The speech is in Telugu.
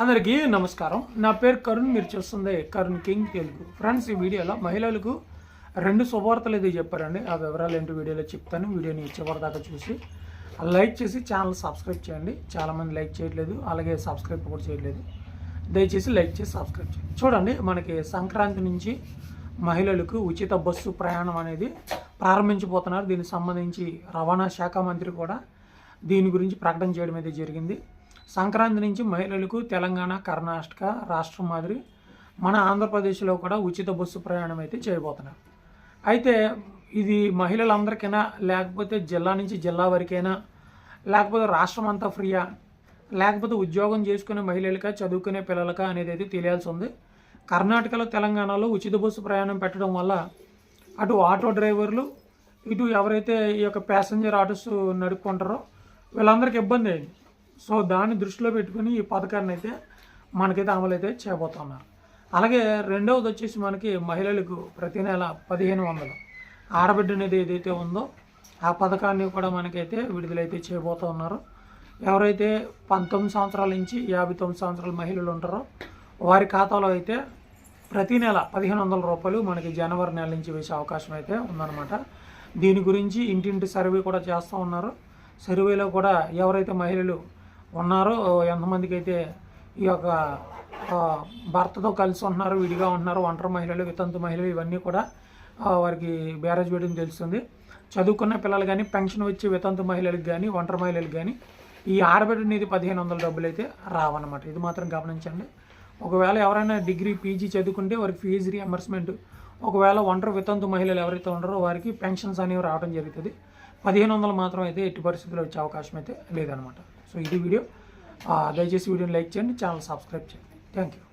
అందరికీ నమస్కారం. నా పేరు కరుణ్ మీరు చూస్తుంది కరుణ్ కింగ్ తెలుగు. ఫ్రెండ్స్ ఈ వీడియోలో మహిళలకు రెండు శుభవార్తలు ఏదో చెప్పారండి. ఆ వివరాలు ఏంటి వీడియోలో చెప్తాను. వీడియోని చివరి దాకా చూసి లైక్ చేసి ఛానల్ సబ్స్క్రైబ్ చేయండి. చాలామంది లైక్ చేయట్లేదు. అలాగే సబ్స్క్రైబ్ కూడా చేయట్లేదు. దయచేసి లైక్ చేసి సబ్స్క్రైబ్ చేయండి. చూడండి మనకి సంక్రాంతి నుంచి మహిళలకు ఉచిత బస్సు ప్రయాణం అనేది ప్రారంభించబోతున్నారు. దీనికి సంబంధించి రవాణా శాఖ మంత్రి కూడా దీని గురించి ప్రకటన చేయడం అయితే జరిగింది. సంక్రాంతి నుంచి మహిళలకు తెలంగాణ కర్ణాటక రాష్ట్రం మాదిరి మన ఆంధ్రప్రదేశ్లో కూడా ఉచిత బస్సు ప్రయాణం అయితే చేయబోతున్నారు. అయితే ఇది మహిళలందరికైనా లేకపోతే జిల్లా నుంచి జిల్లా వరకైనా లేకపోతే రాష్ట్రం అంతా ఫ్రీయా లేకపోతే ఉద్యోగం చేసుకునే మహిళలకా చదువుకునే పిల్లలకా అనేది అయితే తెలియాల్సి ఉంది. కర్ణాటకలో తెలంగాణలో ఉచిత బస్సు ప్రయాణం పెట్టడం వల్ల అటు ఆటో డ్రైవర్లు ఇటు ఎవరైతే ఈ యొక్క ప్యాసింజర్ ఆటోస్ నడుపుకుంటారో వీళ్ళందరికీ ఇబ్బంది అయింది. సో దాన్ని దృష్టిలో పెట్టుకుని ఈ పథకాన్ని అయితే మనకైతే అమలు అయితే చేయబోతున్నారు. అలాగే రెండవది వచ్చేసి మనకి మహిళలకు ప్రతి నెల పదిహేను వందలు. ఆడబిడ్డ అనేది ఏదైతే ఉందో ఆ పథకాన్ని కూడా మనకైతే విడుదలైతే చేయబోతూ ఉన్నారు ఎవరైతే పంతొమ్మిది సంవత్సరాల నుంచి యాభై తొమ్మిది సంవత్సరాల మహిళలు ఉంటారో వారి ఖాతాలో అయితే ప్రతి నెల పదిహేను వందల రూపాయలు మనకి జనవరి నెల నుంచి వేసే అవకాశం అయితే ఉందన్నమాట. దీని గురించి ఇంటింటి సర్వే కూడా చేస్తూ ఉన్నారు. సర్వేలో కూడా ఎవరైతే మహిళలు ఉన్నారో ఎంతమందికి అయితే ఈ యొక్క భర్తతో కలిసి ఉంటున్నారు విడిగా ఉంటున్నారు ఒంటరి మహిళలు వితంతు మహిళలు ఇవన్నీ కూడా వారికి బ్యారేజ్ వేయడం తెలుస్తుంది. చదువుకున్న పిల్లలు కానీ పెన్షన్ వచ్చి వితంతు మహిళలకు కానీ ఒంటరి మహిళలకు కానీ ఈ ఆడబిడ్డ అనేది పదిహేను వందల డబ్బులు అయితే రావన్నమాట. ఇది మాత్రం గమనించండి. ఒకవేళ ఎవరైనా డిగ్రీ పీజీ చదువుకుంటే వారికి ఫీజు రియంబర్స్మెంట్. ఒకవేళ ఒంటరి వితంతు మహిళలు ఎవరైతే ఉండరో వారికి పెన్షన్స్ అనేవి రావడం జరుగుతుంది. పదిహేను వందలు మాత్రం అయితే ఎట్టి పరిస్థితుల్లో వచ్చే అవకాశం అయితే లేదనమాట సో ఇది వీడియో. దయచేసి వీడియోని లైక్ చేయండి ఛానల్ సబ్స్క్రైబ్ చేయండి. Thank you.